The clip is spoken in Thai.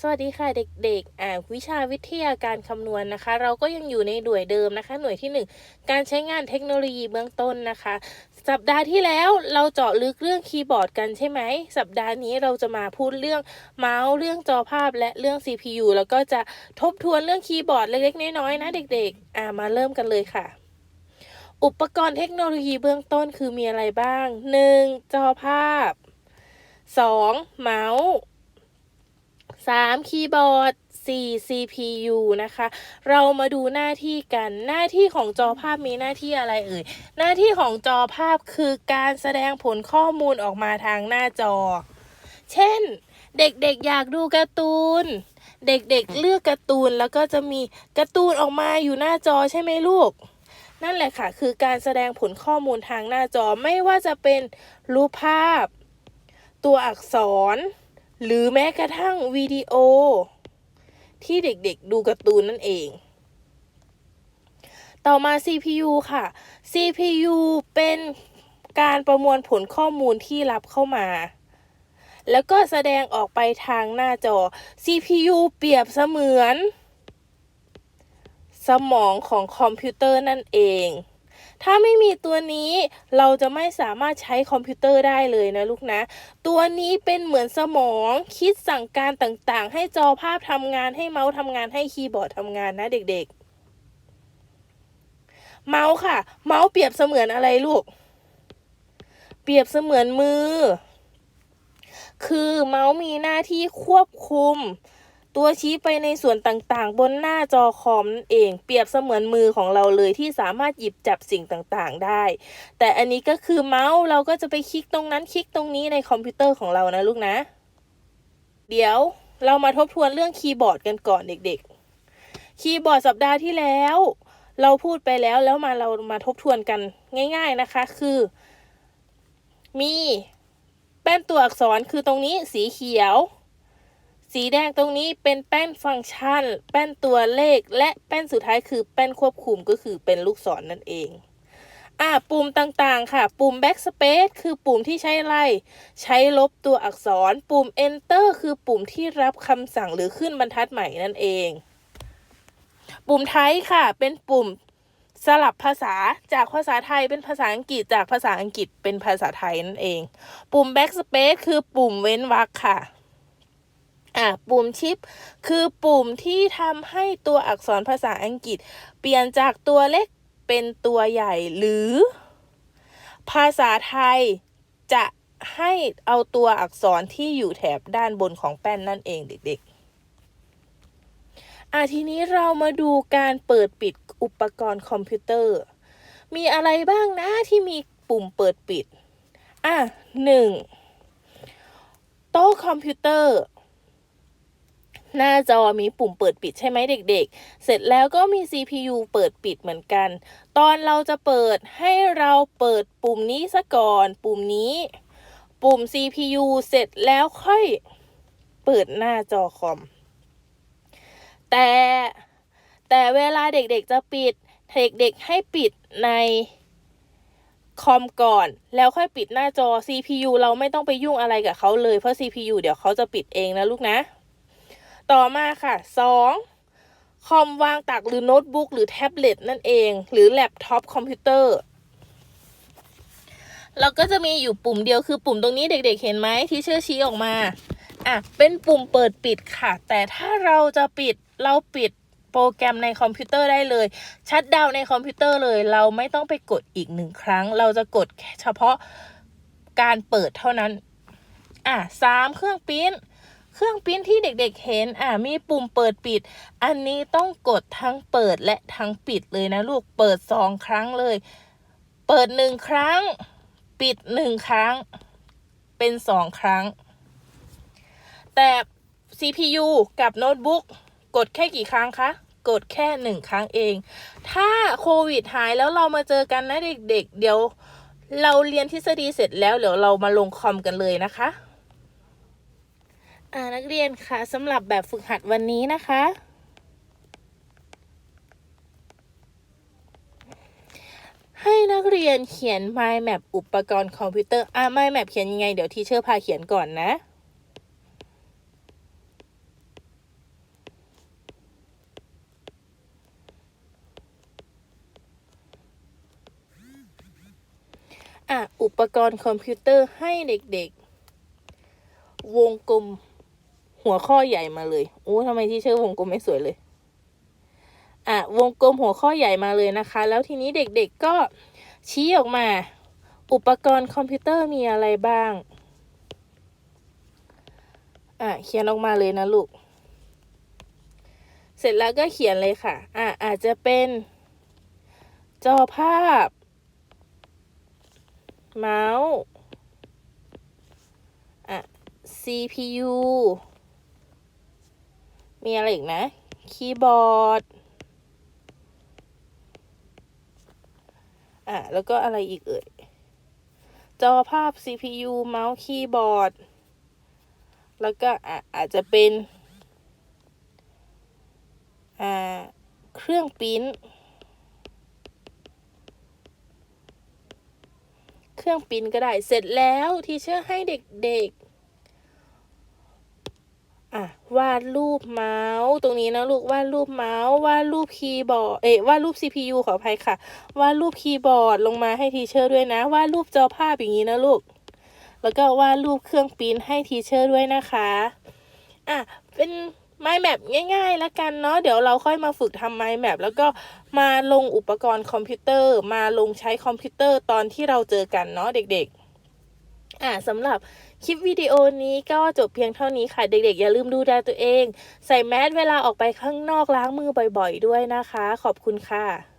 สวัสดีค่ะเด็กๆ อ่าวิชาวิทยาการคำนวณนะคะ เราก็ยังอยู่ในหน่วยเดิมนะคะ หน่วยที่ 1 การใช้งานเทคโนโลยีเบื้องต้นนะคะ สัปดาห์ที่แล้วเราเจาะลึกเรื่องคีย์บอร์ดกันใช่ไหม สัปดาห์นี้เราจะมาพูดเรื่องเมาส์เรื่องจอภาพและเรื่อง CPU แล้วก็จะทบทวนเรื่องคีย์บอร์ดเล็กๆ น้อยๆนะเด็กๆ อ่ามาเริ่มกันเลยค่ะอุปกรณ์เทคโนโลยีเบื้องต้นคือมีอะไรบ้าง 1. จอภาพ 2. เมาส์ 3. คีย์บอร์ด 4. CPU นะคะ เรามาดูหน้าที่กัน หน้าที่ของจอภาพมีหน้าที่อะไรเอ่ย หน้าที่ของจอภาพคือการแสดงผลข้อมูลออกมาทางหน้าจอ เช่น เด็กๆอยากดูการ์ตูน เด็กๆเลือกการ์ตูนแล้วก็จะมีการ์ตูนออกมาอยู่หน้าจอใช่ไหมลูก นั่นแหละค่ะ คือการแสดงผลข้อมูลทางหน้าจอไม่ว่าจะเป็นรูปภาพ ตัวอักษร หรือแม้กระทั่งวิดีโอ ที่เด็กๆดูการ์ตูนนั่นเอง ต่อมา CPU ค่ะ CPU เป็นการประมวลผลข้อมูลที่รับเข้ามา แล้วก็แสดงออกไปทางหน้าจอ CPU เปรียบเสมือน สมองของคอมพิวเตอร์นั่นเอง ถ้าไม่มีตัวนี้เราจะไม่สามารถใช้คอมพิวเตอร์ได้เลยนะลูกนะ ตัวนี้เป็นเหมือนสมองคิดสั่งการต่างๆ ให้จอภาพทำงานให้เมาส์ทำงานให้คีย์บอร์ดทำงานนะเด็กๆ เมาส์ค่ะ เมาส์เปรียบเสมือนอะไรลูก เปรียบเสมือนมือ คือเมาส์มีหน้าที่ควบคุม ตัวชี้ไปในส่วนต่างๆ บนหน้าจอคอมเองเปรียบเสมือนมือของเราเลยที่สามารถหยิบจับสิ่งต่างๆ ได้ แต่อันนี้ก็คือเมาส์เราก็จะไปคลิกตรงนั้นคลิกตรงนี้ในคอมพิวเตอร์ของเรานะลูกนะ เดี๋ยวเรามาทบทวนเรื่องคีย์บอร์ดกันก่อนเด็กๆ คีย์บอร์ดสัปดาห์ที่แล้ว เราพูดไปแล้วแล้วมาเรามาทบทวนกันง่าย ๆนะคะ คือ มีแป้นตัวอักษรคือตรงนี้สีเขียว สีแดงตรงนี้เป็นแป้นฟังก์ชัน แป้นตัวเลข และแป้นสุดท้ายคือแป้นควบคุมก็คือเป็นลูกศรนนั่นเองอ่าปุ่มต่างๆ ค่ะ ปุ่ม backspace คือปุ่มที่ใช้ไล่ ใช้ลบตัวอักษร ปุ่ม enter คือปุ่มที่รับคำสั่งหรือขึ้นบรรทัดใหม่นั่นเอง ปุ่มไทยค่ะ เป็นปุ่มสลับภาษาจากภาษาไทยเป็นภาษาอังกฤษจากภาษาอังกฤษเป็นภาษาไทยนั่นเอง ปุ่ม backspace คือปุ่มเว้นวรรคค่ะ อะปุ่มชิป คือปุ่มที่ทำให้ตัวอักษรภาษาอังกฤษ เปลี่ยนจากตัวเล็กเป็นตัวใหญ่หรือ ภาษาไทยจะให้เอาตัวอักษรที่อยู่แถบด้านบนของแป้นนั่นเองเด็กๆ อะทีนี้เรามาดูการเปิดปิดอุปกรณ์คอมพิวเตอร์ มีอะไรบ้างนะที่มีปุ่มเปิดปิด อะหนึ่งโต๊ะคอมพิวเตอร์ หน้าจอมีปุ่มเปิดปิดใช่ไหมเด็กๆ เสร็จแล้วก็มี CPU เปิดปิดเหมือนกัน ตอนเราจะเปิดให้เราเปิดปุ่มนี้ซะก่อน ปุ่มนี้ ปุ่ม CPU เสร็จแล้วค่อยเปิดหน้าจอคอม แต่แต่เวลาเด็กๆจะปิด เด็กๆให้ปิดในคอมก่อน แล้วค่อยปิดหน้าจอ CPU เราไม่ต้องไปยุ่งอะไรกับเขาเลย เพราะ CPU เดี๋ยวเขาจะปิดเองนะลูกนะ ต่อมาค่ะ 2. คอมวางตักหรือโน้ตบุ๊กหรือแท็บเล็ตนั่นเอง หรือแล็ปท็อปคอมพิวเตอร์เราก็จะมีอยู่ปุ่มเดียวคือปุ่มตรงนี้เด็กๆเห็นไหมที่เชื่อชี้ออกมา อะ เป็นปุ่มเปิดปิดค่ะ แต่ถ้าเราจะปิดเราปิดโปรแกรมในคอมพิวเตอร์ได้เลย ชัดดาวน์ในคอมพิวเตอร์เลย เราไม่ต้องไปกดอีกหนึ่งครั้ง เราจะกดเฉพาะการเปิดเท่านั้น อะสามเครื่องปิ้น เครื่องปิ้นที่เด็กๆเห็นอะมีปุ่มเปิดปิด อันนี้ต้องกดทั้งเปิดและทั้งปิดเลยนะลูกเปิดสองครั้งเลย เปิดหนึ่งครั้ง ปิดหนึ่งครั้ง เป็นสองครั้ง แต่ CPU กับโน้ตบุ๊กกดแค่กี่ครั้งคะกดแค่หนึ่งครั้งเอง ถ้าโควิดหายแล้วเรามาเจอกันนะเด็กๆเดี๋ยวเราเรียนทฤษฎีเสร็จแล้วเดี๋ยวเรามาลงคอมกันเลยนะคะ นักเรียนคะสำหรับแบบฝึกหัดวันนี้นะคะ ให้นักเรียนเขียน mind map อุปกรณ์คอมพิวเตอร์อ่า mind map เขียนยังไง เดี๋ยวทีเชอร์พาเขียนก่อนนะอุปกรณ์คอมพิวเตอร์ให้เด็กๆ วงกลม หัวข้อใหญ่มาเลยโอ้ทำไมที่เชื่อวงกลมไม่สวยเลย อะวงกลมหัวข้อใหญ่มาเลยนะคะ แล้วทีนี้เด็กๆก็ชี้ออกมา อุปกรณ์คอมพิวเตอร์มีอะไรบ้าง อะเขียนออกมาเลยนะลูก เสร็จแล้วก็เขียนเลยค่ะ อะอาจจะเป็นจอภาพ เมาส์อะ CPU มีอะไรอีกนะ คีย์บอร์ด อะ แล้วก็อะไรอีกเอ่ย จอภาพ CPU เมาส์ คีย์บอร์ด แล้วก็อะอาจจะเป็น อ่า เครื่องปริ้น เครื่องปริ้นก็ได้ เสร็จแล้วที่เชอร์ให้เด็กๆ อะวาดรูปเมาส์ ตรงนี้นะลูกวาดรูปเมาส์วาดรูปคีย์บอร์ดเอ๊ะวาดรูป CPU ขออภัยค่ะวาดรูปคีย์บอร์ดลงมาให้ทีเชอร์ด้วยนะวาดรูปจอภาพอย่างนี้นะลูก แล้วก็วาดรูปเครื่องปริ้นให้ทีเชอร์ด้วยนะคะอะเป็นไมล์แมปง่ายๆแล้วกันเนาะเดี๋ยวเราค่อยมาฝึกทำไมล์แมปแล้วก็มาลงอุปกรณ์คอมพิวเตอร์ มาลงใช้คอมพิวเตอร์ตอนที่เราเจอกันเนาะเด็กๆอะสำหรับ คลิปวิดีโอนี้ก็จบเพียงเท่านี้ค่ะ เด็กๆ อย่าลืมดูแลตัวเอง ใส่แมสเวลาออกไปข้างนอกล้างมือบ่อยๆ ด้วยนะคะ ขอบคุณค่ะ